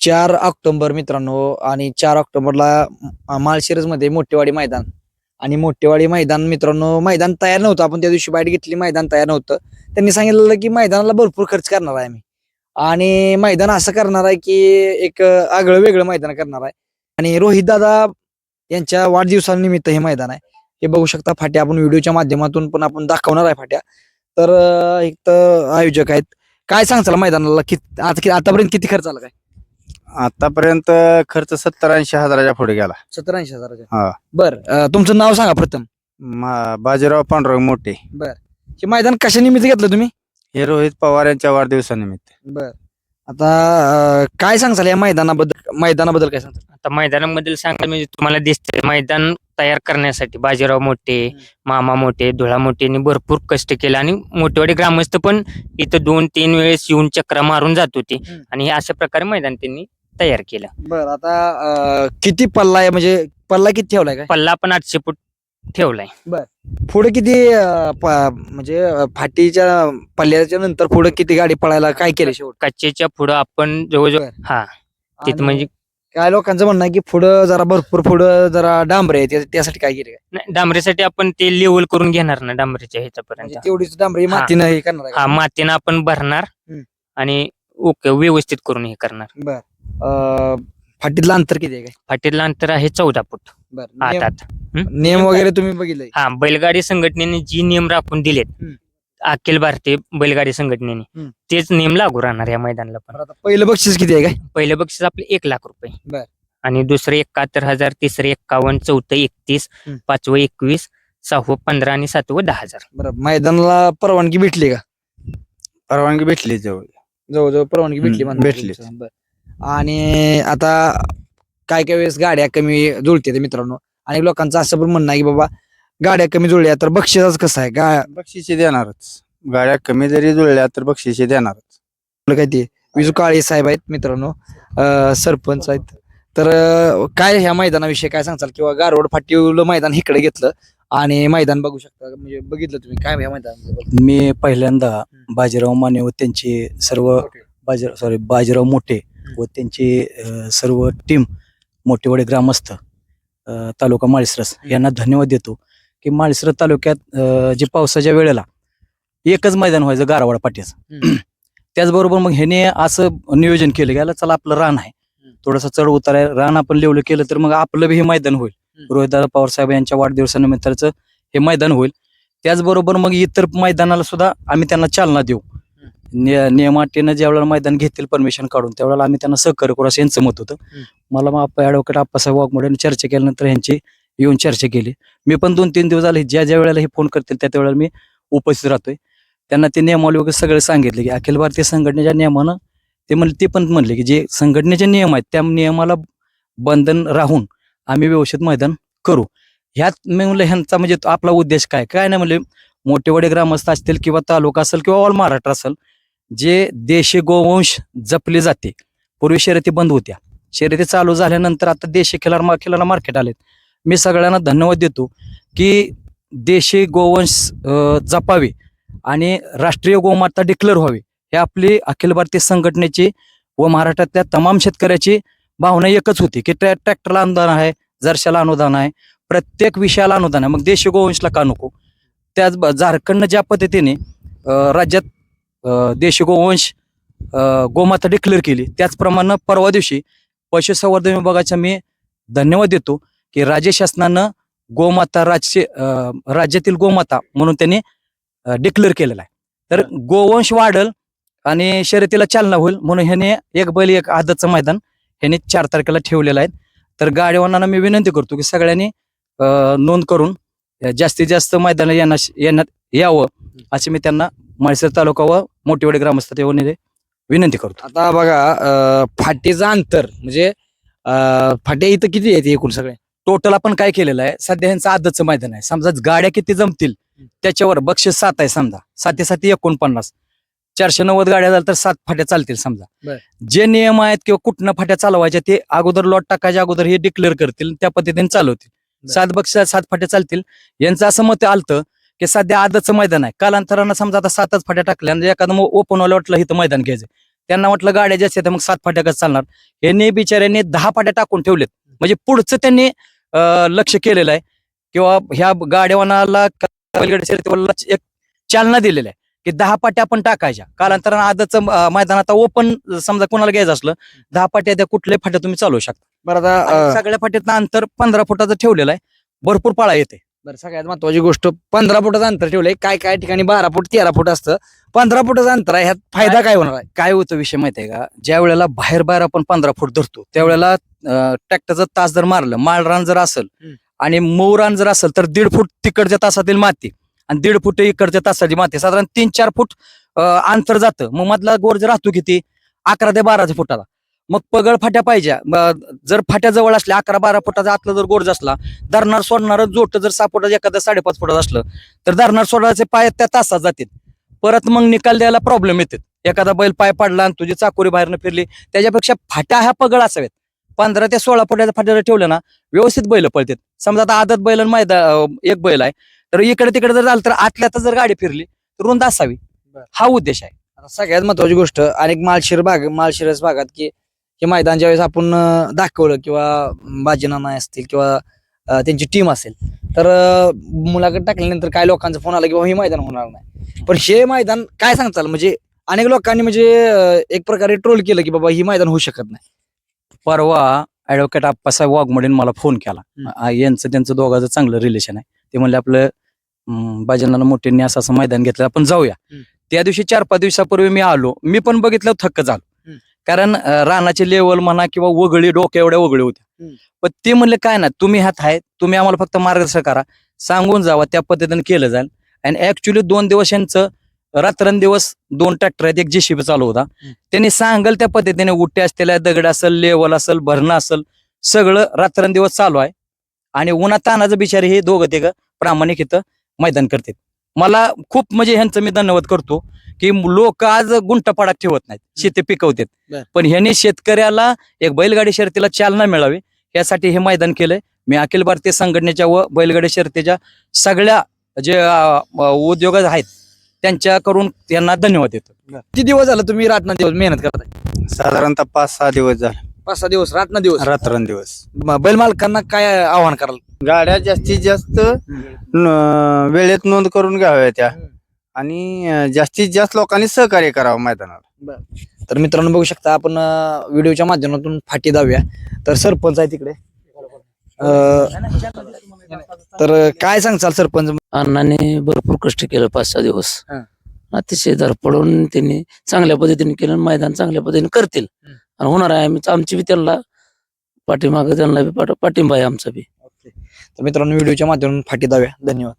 चार ऑक्टोबर मित्रांनो आणि चार ऑक्टोबरला माळशिरसमध्ये मोठेवाडी मैदान. आणि मोठेवाडी मैदान मित्रांनो मैदान तयार नव्हतं. आपण त्या दिवशी बाईट घेतली मैदान तयार नव्हतं. त्यांनी सांगितलेलं की मैदानाला भरपूर खर्च करणार आहे आम्ही. आणि मैदान असं करणार आहे की एक आगळं वेगळं मैदान करणार आहे. आणि रोहित दादा यांच्या वाढदिवसानिमित्त हे मैदान आहे. हे बघू शकता फाट्या. आपण व्हिडिओच्या माध्यमातून पण आपण दाखवणार आहे फाट्या. तर एक तर आयोजक आहेत. काय सांगचाल मैदानाला? किती आता कि- आतापर्यंत किती खर्च आला काय? आतापर्यंत खर्च सत्तर ऐंशी हजाराच्या पुढे गेला. सत्तर ऐंशी हजाराच्या? हा. बर अं, तुमचं नाव सांगा प्रथम. मा- बाजीराव पांडुरंग मोठे हे मैदान कशा निमित्त घेतलं तुम्ही? हे रोहित पवार यांच्या वाढदिवसानिमित्त. बर. आता अं, काय सांगचाल या मैदानाबद्दल? मैदानाबद्दल काय सांगताल आता मैदानामधील सांगायला म्हणजे तुम्हाला दिसते मैदान तयार करण्यासाठी बाजीराव मोठे हम्म. मामा मोठे धुळा मोठे यांनी भरपूर कष्ट केले आणि मोठेवाडी ग्रामस्थ पण इथं दोन तीन वेळेस येऊन चक्रा मारून जात होते. हम्म. आणि हे अशा प्रकारे मैदान त्यांनी तयार केलं. बर आता अं, किती पल्ला आहे? म्हणजे पल्ला किती ठेवलाय काय? पल्ला पण आठशे फूट ठेवलाय. पुढे किती अं, प- म्हणजे अं, फाटीच्या पल्ल्याच्या नंतर पुढे किती गाडी पळायला काय केलं शेवट? कच्चेच्या पुढं आपण जवळजवळ बर. हा तिथं आणि म्हणजे काय लोकांचं म्हणणं आहे की पुढं जरा भरपूर पुढं जरा डांबरे आहे त्या- त्यासाठी काय केलं? काय नाही, डांबरीसाठी आपण ते लेवल करून घेणार ना डांबरीच्या ह्याच्यापर्यंत. म्हणजे तेवढीच डांबरी हा. मातीनं हे करणार आहे हा? मातीनं आपण भरणार हम्म. आणि ओके व्यवस्थित करून हे करणार. बर. अं, फाटीतलं अंतर किती आहे काय फाटीतलं अंतर आहे चौदा फूट बर आत नियम- आत नियम वगैरे तुम्ही बघितलंय हा बैलगाडी संघटनेने जी नियम राखून दिलेत हम्म. अखिल भारतीय बैलगाडी संघटनेने हम्म. तेच नियम लागू राहणार या मैदानाला पण बरं, आता पहिलं बक्षीस किती आहे काय पहिलं बक्षीस आपले एक लाख रुपये बर. आणि दुसरं एकाहत्तर हजार तिसरं एक्कावन्न चौथं एकतीस हम्म. पाचवं एकवीस सहावं पंधरा आणि सातवं दहा हजार बरं मैदानाला परवानगी भेटली का परवानगी भेटली जवळ जवळजवळ परवानगी भेटली हम्म, भेटली. तुमचं. बरं. आणि आता काय काय वेळेस गाड्या कमी जुळते मित्रांनो. आणि लोकांचं असं पण म्हणणं आहे की बाबा गाड्या कमी जुळल्या तर बक्षीसच कसं आहे? गा बक्षिसे देणारच. गाड्या कमी जरी जुळल्या तर बक्षिसे देणारच. आपलं काय ते? विजू काळे साहेब आहेत मित्रांनो. अं, सरपंच आहेत. तर अं, काय ह्या मैदानाविषयी काय सांगचाल किंवा गारवड फाटीवलं मैदान इकडे घेतलं आणि मैदान बघू शकता. म्हणजे बघितलं तुम्ही. काय ह्या मैदान मी पहिल्यांदा बाजीराव माने व त्यांची सर्व बाजीराव सॉरी बाजीराव मोठे व त्यांची अ, सर्व टीम मोठेवडे ग्रामस्थ अ, तालुका माळशिरस यांना धन्यवाद देतो की माळशिरस तालुक्यात अ, जे पावसाच्या वेळेला एकच मैदान व्हायचं गारावाड पाट्याचं. त्याचबरोबर मग ह्याने असं नियोजन केलं की याला चला आपलं रान आहे. थोडंसं चढ उतार आहे रान आपण लेवलं केलं तर मग आपलं बी हे मैदान होईल. हम्म. रोहितदादा पवार साहेब यांच्या वाढदिवसानिमित्ताचं हे मैदान होईल. त्याचबरोबर मग इतर मैदानाला सुद्धा आम्ही त्यांना चालना देऊ. निय- नियमाटीनं ज्यावेळेला मैदान घेतील परमिशन काढून त्यावेळेला आम्ही त्यांना सहकार्य करू असं यांचं मत होतं. मला मग ऍडव्होकेट आप्पासाहेब वाघमोड्याने चर्चा केल्यानंतर यांची येऊन चर्चा केली. मी पण दोन तीन दिवस झाले ज्या ज्या वेळेला हे फोन करतील त्या त्या वेळेला मी उपस्थित राहतोय. त्यांना ते नियमावली वगैरे सगळे सांगितले की अखिल भारतीय संघटनेच्या नियमानं ते म्हणले ते पण म्हणले की जे संघटनेचे नियम आहेत त्या नियमाला बंधन राहून आम्ही व्यवस्थित मैदान करू. ह्यात मी म्हणलं ह्यांचा म्हणजे आपला उद्देश काय? काय नाही म्हणले मोठेवडे ग्रामस्थ असतील किंवा तालुका असेल किंवा ऑल महाराष्ट्र असेल जे देशी गोवंश जपले जाते. पूर्वी शर्यती बंद होत्या. शर्यती चालू झाल्यानंतर आता देशी खिलार मा खिलार मार्केट आलेत. मी सगळ्यांना धन्यवाद देतो की देशी गोवंश जपावे आणि राष्ट्रीय गोमाता डिक्लेअर व्हावी. हे आपली अखिल भारतीय संघटनेची व महाराष्ट्रातल्या तमाम शेतकऱ्याची भावना एकच होती की ट्रॅ ट्रॅक्टरला अनुदान आहे जर्शाला अनुदान आहे प्रत्येक विषयाला अनुदान आहे. मग देशी गोवंशला का नको? त्याच ब- झारखंडनं ज्या पद्धतीने राज्यात देशी गोवंश गोमाता डिक्लेअर केली. त्याचप्रमाणे परवा दिवशी पशुसंवर्धन विभागाचा मी धन्यवाद देतो की राज्य शासनानं गोमाता राज्य राज्यातील गोमाता म्हणून त्यांनी डिक्लेअर केलेला आहे. तर गोवंश वाढल आणि शर्यतीला चालना होईल म्हणून ह्याने एक बैल एक आदतचं मैदान ह्याने चार तारखेला ठेवलेलं आहे. तर गाडीवानांना मी विनंती करतो की सगळ्यांनी नोंद करून जास्तीत जास्त मैदान येणार येण्यात यावं असे मी त्यांना माळसर तालुका व मोठेवाडी ग्रामस्थ येऊन विनंती करतो. आता बघा फाटीचं अंतर म्हणजे अं, फाट्या इथं किती आहेत एकूण सगळे? टोटल आपण काय केलेलं आहे? सध्या ह्यांचं आदतचं मैदान आहे. समजा गाड्या किती जमतील त्याच्यावर बक्षीस सात आहे समजा. साती साती एकोणपन्नास. चारशे नव्वद गाड्या झाल्या तर सात फाट्या चालतील समजा. जे नियम आहेत किंवा कुठनं फाट्या चालवायच्या ते अगोदर लॉट टाकायच्या अगोदर हे डिक्लेअर करतील त्या पद्धतीने चालवतील. सात बक्षीस सात फाट्या चालतील. यांचं असं मत आलतं की सध्या आदतचं मैदान आहे. कालांतरानं समजा आता सातच फाट्या टाकल्या आणि एखादं ओपन लॉटला इथं मैदान घ्यायचं. त्यांना म्हटलं गाड्या जास्त आहेत मग सात फाट्या कसं चालणार. यांनी बिचाऱ्यांनी दहा फाट्या टाकून ठेवलेत. म्हणजे पुढचं त्यांनी लक्ष केलेलं आहे. किंवा ह्या गाड्यावानाला एक चालना दिलेली आहे. की दहा पाट्या आपण टाकायच्या. कालांतरानं आजचं मैदान आता ओपन समजा कोणाला घ्यायचं असलं दहा पाट्या त्या कुठल्याही फाट्या तुम्ही चालवू शकता. बरं सगळ्या फाट्यातनं अंतर पंधरा फुटाचं ठेवलेलं आहे. भरपूर पाळा येते. बरं सगळ्यात महत्वाची गोष्ट पंधरा फुटाचं अंतर ठेवलंय. काय काय ठिकाणी बारा फूट तेरा फूट असतं. पंधरा फुटाचं अंतर आहे ह्यात फायदा काय होणार आहे? काय होतं विषय माहिती आहे का? ज्या वेळेला बाहेर बाहेर आपण पंधरा फूट धरतो त्यावेळेला ट्रॅक्टरचं तास जर मारलं माळ रान जर असेल. आणि मऊ रान जर असेल तर दीड फूट तिकडच्या तासातील माती आणि दीड फूट इकडच्या तासाची माती. साधारण तीन चार फूट अंतर जातं. मग मधला गोर जर राहतो किती? अकरा ते बाराच्या फुटाला. मग पगळ फाट्या पाहिजे. जर फाट्या जवळ असल्या अकरा बारा फुटाचा आतला जर गोर असला धरणार सोडणार जोट जर सहा फुटाचं एखादं साडेपाच फुटाचं असलं तर धरणार सोडायचे पाय त्या तासात जातील. परत मग निकाल द्यायला प्रॉब्लेम येतात. एखादा बैल पाय पडला आणि तुझी चाकोरी बाहेरनं फिरली त्याच्यापेक्षा फाट्या ह्या पगळ असाव्यात पंधरा ते सोळा फुटाच्या फाट्या जर ठेवल्या ना व्यवस्थित बैल पळतात. समजा आता आदत बैल आणि मैदा एक बैल आहे तर इकडे तिकडे जर झालं तर आतल्यात जर गाडी फिरली तर रुंद असावी. हा उद्देश आहे. सगळ्यात महत्वाची गोष्ट अनेक माळशिर भाग माळशिरस भागात की हे मैदान ज्यावेळेस आपण दाखवलं किंवा बाजीनाना असतील किंवा त्यांची टीम असेल तर मुलाखत टाकल्यानंतर काय लोकांचा फोन आला की बाबा हे मैदान होणार नाही. पण हे मैदान काय सांगताल? म्हणजे अनेक लोकांनी म्हणजे एक प्रकारे ट्रोल केलं की बाबा ही मैदान होऊ शकत नाही. परवा ऍडव्होकेट आप्पासाहेब वाघमोडेने मला फोन केला. यांचं त्यांचं दोघांचं चांगलं रिलेशन आहे. ते म्हणले आपलं बाजनाला मोठ्यांनी असं असं मैदान घेतलं आपण जाऊया. त्या दिवशी चार पाच दिवसापूर्वी मी आलो. मी पण बघितलं थक्क झालो. कारण रानाची लेवल म्हणा किंवा वगळी डोक्या एवढ्या वगळी होत्या. पण ते म्हणले काय ना तुम्ही ह्यात आहे तुम्ही आम्हाला फक्त मार्गदर्शन करा. सांगून जावा त्या पद्धतीने केलं जाईल. आणि ऍक्च्युली दोन दिवस यांचं रात्रंदिवस दोन ट्रॅक्टर आहेत एक जेसीबी चालू होता. त्यांनी सांगल त्या पद्धतीने उट्टे असलेल्या दगड असेल लेवल असेल भरणं असेल सगळं रात्रंदिवस चालू आहे. आणि उन्हा तानाचं बिचारे हे दोघं ते प्रामाणिक इथं मैदान करतात. मला खूप म्हणजे ह्यांचं मी धन्यवाद करतो की लोक आज गुंटापाडात ठेवत नाहीत. शेती पिकवतात. बर. पण ह्यांनी शेतकऱ्याला एक बैलगाडी शर्यतीला चालना मिळावी यासाठी हे मैदान केलंय. मी अखिल भारतीय संघटनेच्या व बैलगाडी शर्यतीच्या सगळ्या जे अं, उद्योग आहेत त्यांच्याकडून त्यांना धन्यवाद देतो. किती दिवस झालं तुम्ही रातना दिवस मेहनत करताय? साधारणतः पाच सहा दिवस झाले. पाच सहा दिवस रातना दिवस? रात्रंदिवस. म- बैल मालकांना काय आव्हान कराल? गाड्या जास्तीत जास्त न- वेळेत नोंद करून घ्याव्या त्या. आणि अं, जास्तीत जास्त लोकांनी सहकार्य करावं मैदानाला. तर मित्रांनो बघू शकता आपण अं, व्हिडिओच्या माध्यमातून फाटी दाव्या तर सरपंच आहे तिकडे. अं, तर काय सांगचाल सरपंच? अण्णाने भरपूर कष्ट केलं पाच सहा दिवस. हा. अतिशय धडपडून त्यांनी चांगल्या पद्धतीने केलं आणि मैदान चांगल्या पद्धतीने करतील. आणि होणार आहे आम्ही आमची बी त्यांना पाठीमागे त्यांना बी पाठ- पाठिंबा आहे आमचा बी. तर मित्रांनो व्हिडिओच्या माध्यमातून फाटी दाव्या धन्यवाद.